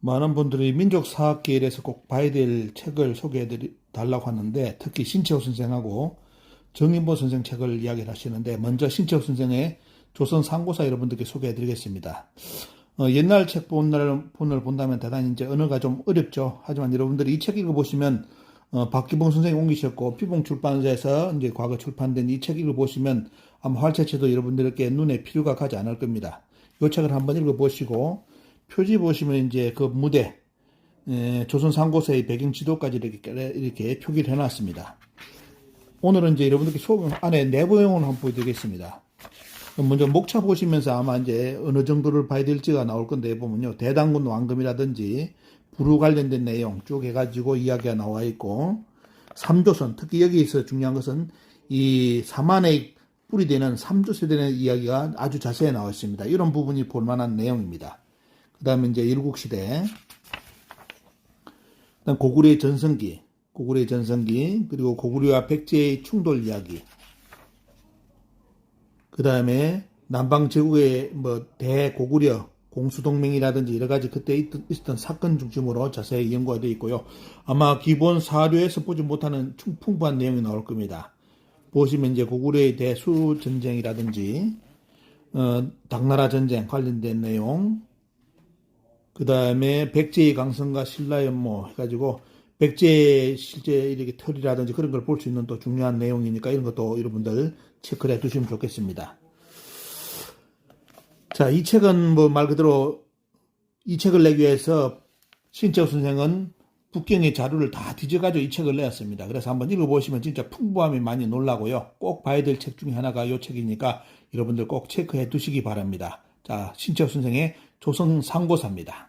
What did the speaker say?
많은 분들이 민족 사학계일에서 꼭 봐야 될 책을 소개해 달라고 하는데 특히 신채호 선생하고 정인보 선생 책을 이야기를 하시는데 먼저 신채호 선생의 조선 상고사 여러분들께 소개해 드리겠습니다. 어, 옛날 책 본을, 본을 본다면 대단히 이제 언어가 좀 어렵죠. 하지만 여러분들이 이 책 읽어보시면 어, 박기봉 선생이 옮기셨고 피봉 출판사에서 이제 과거 출판된 이 책 읽어보시면 아마 활체체도 여러분들께 눈에 필요가 가지 않을 겁니다. 이 책을 한번 읽어보시고 표지 보시면 이제 그 무대 에, 조선 상고서의 배경 지도까지 이렇게 이렇게 표기를 해놨습니다. 오늘은 이제 여러분들께 소 안에 내부용을 한번 보여드리겠습니다. 먼저 목차 보시면서 아마 이제 어느 정도를 봐야 될지가 나올 건데 보면요 대당군 왕금이라든지 부루 관련된 내용 쭉 해가지고 이야기가 나와 있고 삼조선 특히 여기서 중요한 것은 이 사만의 뿌리 되는 삼조세에 대한 이야기가 아주 자세히 나와 있습니다. 이런 부분이 볼만한 내용입니다. 그 다음에 이제 일국시대 그다음 고구려의 전성기 고구려의 전성기 그리고 고구려와 백제의 충돌 이야기 그 다음에 남방 제국의 뭐 대고구려 공수동맹이라든지 여러 가지 그때 있었던 사건 중심으로 자세히 연구가 되어 있고요. 아마 기본 사료에서 보지 못하는 충- 풍부한 내용이 나올 겁니다. 보시면 이제 고구려의 대수 전쟁이라든지 어, 당나라 전쟁 관련된 내용, 그 다음에 백제의 강성과 신라연모 해가지고 백제의 실제 이렇게 털이라든지 그런 걸 볼 수 있는 또 중요한 내용이니까 이런 것도 여러분들 체크를 해 두시면 좋겠습니다. 자, 이 책은 뭐 말 그대로 이 책을 내기 위해서 신채호 선생은 북경의 자료를 다 뒤져가지고 이 책을 내었습니다. 그래서 한번 읽어보시면 진짜 풍부함이 많이 놀라고요. 꼭 봐야 될 책 중에 하나가 이 책이니까 여러분들 꼭 체크해 두시기 바랍니다. 자, 신채호 선생의 조선 상고사입니다.